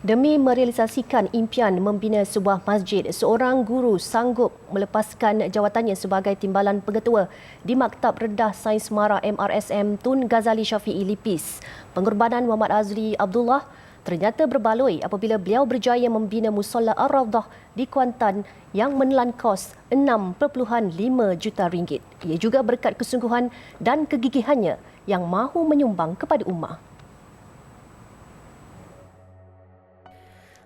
Demi merealisasikan impian membina sebuah masjid, seorang guru sanggup melepaskan jawatannya sebagai timbalan pengetua di Maktab Redah Sains Mara MRSM Tun Ghazali Syafi'i Lipis. Pengorbanan Muhammad Azli Abdullah ternyata berbaloi apabila beliau berjaya membina Musolla Ar-Rawdah di Kuantan yang menelan kos 6.5 juta ringgit. Ia juga berkat kesungguhan dan kegigihannya yang mahu menyumbang kepada ummah.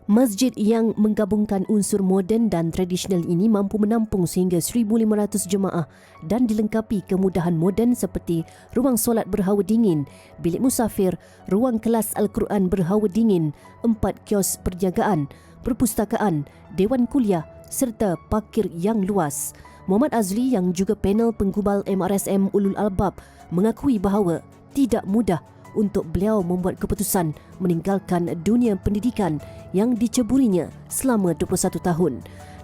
Masjid yang menggabungkan unsur moden dan tradisional ini mampu menampung sehingga 1,500 jemaah dan dilengkapi kemudahan moden seperti ruang solat berhawa dingin, bilik musafir, ruang kelas Al-Quran berhawa dingin, empat kios perjagaan, perpustakaan, dewan kuliah serta parkir yang luas. Muhammad Azli yang juga panel penggubal MRSM Ulul Albab mengakui bahawa tidak mudah untuk beliau membuat keputusan meninggalkan dunia pendidikan yang diceburinya selama 21 tahun.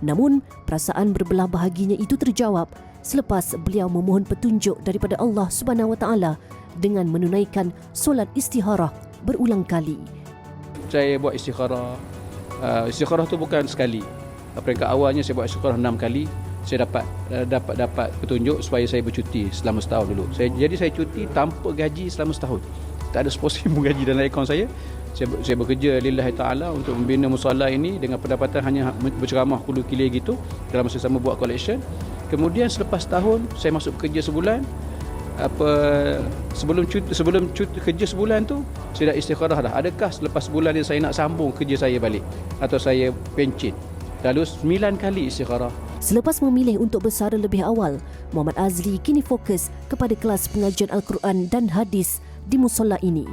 Namun, perasaan berbelah bahaginya itu terjawab selepas beliau memohon petunjuk daripada Allah Subhanahu Wa Taala dengan menunaikan solat istikharah berulang kali. Saya buat istikharah. Uh, istikharah tu bukan sekali. Peringkat awalnya saya buat istikharah enam kali. Saya dapat uh, dapat dapat petunjuk supaya saya bercuti selama setahun dulu. Saya jadi saya cuti tanpa gaji selama setahun tak ada pun gaji dalam akaun saya. Saya, saya bekerja lillahi ta'ala untuk membina musallah ini dengan pendapatan hanya berceramah kulu kilir gitu dalam masa sama buat collection. Kemudian selepas tahun saya masuk kerja sebulan apa sebelum cuti, sebelum cuti kerja sebulan tu saya dah istikharah dah. Adakah selepas sebulan ni saya nak sambung kerja saya balik atau saya pencet? Lalu sembilan kali istikharah. Selepas memilih untuk bersara lebih awal, Muhammad Azli kini fokus kepada kelas pengajian Al-Quran dan hadis di musola ini.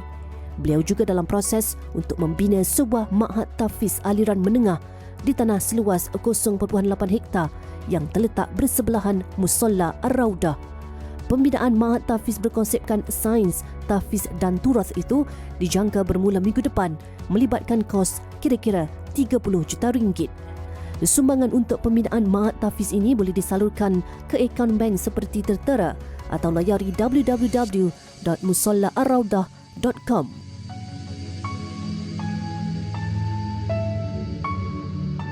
Beliau juga dalam proses untuk membina sebuah ma'had tafiz aliran menengah di tanah seluas 0.8 hektar yang terletak bersebelahan musola Ar-Raudah. Pembinaan ma'had tafiz berkonsepkan sains, tafiz dan turas itu dijangka bermula minggu depan melibatkan kos kira-kira 30 juta ringgit. Sumbangan untuk pembinaan ma'had tafiz ini boleh disalurkan ke akaun bank seperti tertera atau layari www.musallaarraudah.com